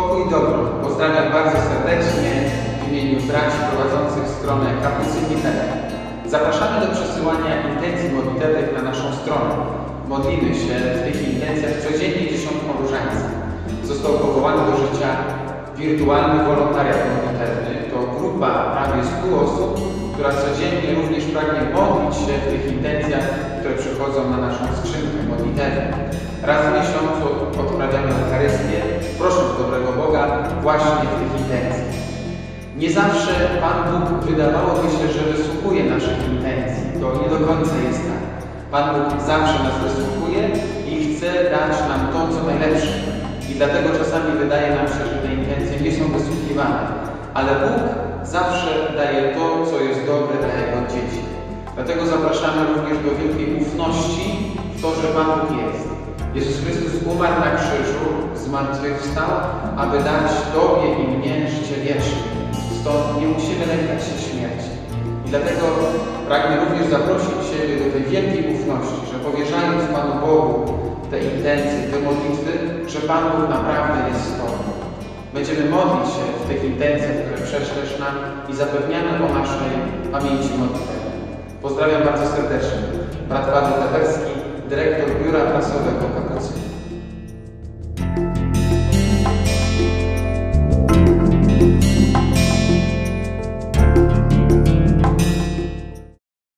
Pokój i. Pozdrawiam bardzo serdecznie w imieniu braci prowadzących stronę Kapucyni.pl. Zapraszamy do przesyłania intencji modlitewnych na naszą stronę. Modlimy się w tych intencjach codziennie dziesiątką różańca. Został powołany do życia wirtualny wolontariat modlitewny. To grupa prawie 100 osób, która codziennie również pragnie modlić się w tych intencjach, które przychodzą na naszą skrzynkę modlitewną. Raz w miesiącu odprawiamy właśnie w tych intencjach. Nie zawsze Pan Bóg wydawałoby się, że wysłuchuje naszych intencji. To nie do końca jest tak. Pan Bóg zawsze nas wysłuchuje i chce dać nam to, co najlepsze. I dlatego czasami wydaje nam się, że te intencje nie są wysłuchiwane. Ale Bóg zawsze daje to, co jest dobre dla Jego dzieci. Dlatego zapraszamy również do wielkiej ufności w to, że Pan Bóg jest. Jezus Chrystus umarł na krzyżu, zmartwychwstał, aby dać Tobie i mnie życie wieczne. Stąd nie musimy lękać się śmierci. I dlatego pragnę również zaprosić Ciebie do tej wielkiej ufności, że powierzając Panu Bogu te intencje, te modlitwy, że Pan Bóg naprawdę jest z Tobą. Będziemy modlić się w tych intencjach, które prześlesz nam i zapewniamy o naszej pamięci modlitewnej. Pozdrawiam bardzo serdecznie. Brat Paweł Tewerski, dyrektor Biura Prasowego